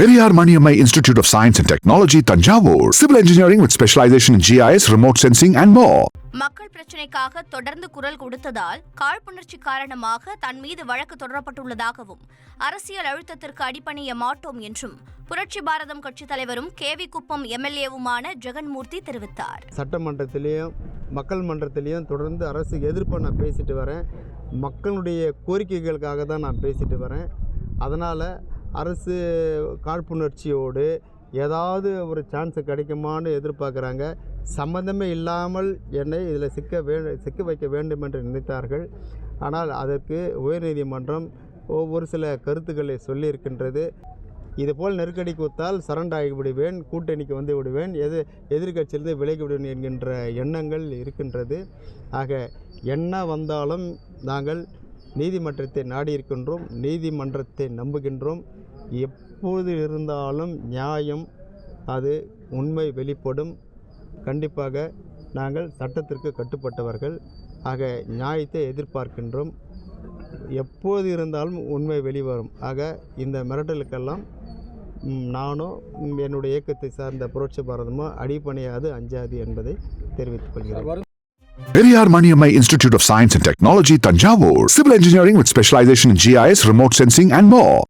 Periyar Maniammai Institute of Science and Technology, Tanjavur. Civil engineering with specialization in GIS, remote sensing, and more. மக்கள் பிரச்சினைக்காக தொடர்ந்து குரல் கொடுத்ததால் காழ்ப்புணர்ச்சி காரணமாக தன் மீது வழக்கு தொடரப்பட்டுள்ளதாகவும் அரசியல் அழுத்தத்திற்கு அடிபணிய மாட்டோம் என்றும் புரட்சி பாரதம் கட்சித் தலைவரும் கேவி குப்பம் எம்எல்ஏவுமான ஜெகன்மூர்த்தி தெரிவித்தார் சட்டமன்றத்திலையும் மக்கள் மன்றத்திலையும் தொடர்ந்து அரசுக்கு எதிர்ப்பாக நான் பேசிட்டு வரேன் மக்களுடைய கோரிக்கைகளுக்காக தான் நான் பேசிட்டு வரேன் அதனால் அரசு காழ்ப்புணர்ச்சியோடு ஏதாவது ஒரு சான்ஸ் கிடைக்குமான்னு எதிர்பார்க்குறாங்க. சம்மந்தமே இல்லாமல் என்னை இதில் சிக்க வே சிக்க வைக்க வேண்டும் என்று நினைத்தார்கள். ஆனால் அதற்கு உயர்நீதிமன்றம் ஒவ்வொரு ஒரு சில கருத்துக்களை சொல்லியிருக்கின்றது. இதுபோல் நெருக்கடி கொடுத்தால் சரண்டாகி விடுவேன் கூட்டணிக்கு வந்து விடுவேன் எது எதிர்கட்சியிலிருந்து விலகி விடுவேன் என்கின்ற எண்ணங்கள் இருக்கின்றது. ஆக என்ன வந்தாலும் நாங்கள் நீதிமன்றத்தை நாடி இருக்கின்றோம் நீதிமன்றத்தை நம்புகின்றோம். எப்போது இருந்தாலும் நியாயம் அது உண்மை வெளிப்படும். கண்டிப்பாக நாங்கள் சட்டத்திற்கு கட்டுப்பட்டவர்கள். ஆக நியாயத்தை எதிர்பார்க்கின்றோம். எப்போது இருந்தாலும் உண்மை வெளிவரும். ஆக இந்த மிரட்டலுக்கெல்லாம் நானும் நானோ என்னுடைய இயக்கத்தை சார்ந்த புரட்சி பாரதமோ அடிப்பணியாது அஞ்சாது என்பதை தெரிவித்துக் கொள்கிறேன். Periyar Maniammai institute of science and technology Thanjavur. Civil engineering with specialisation GIS remote sensing and மோ.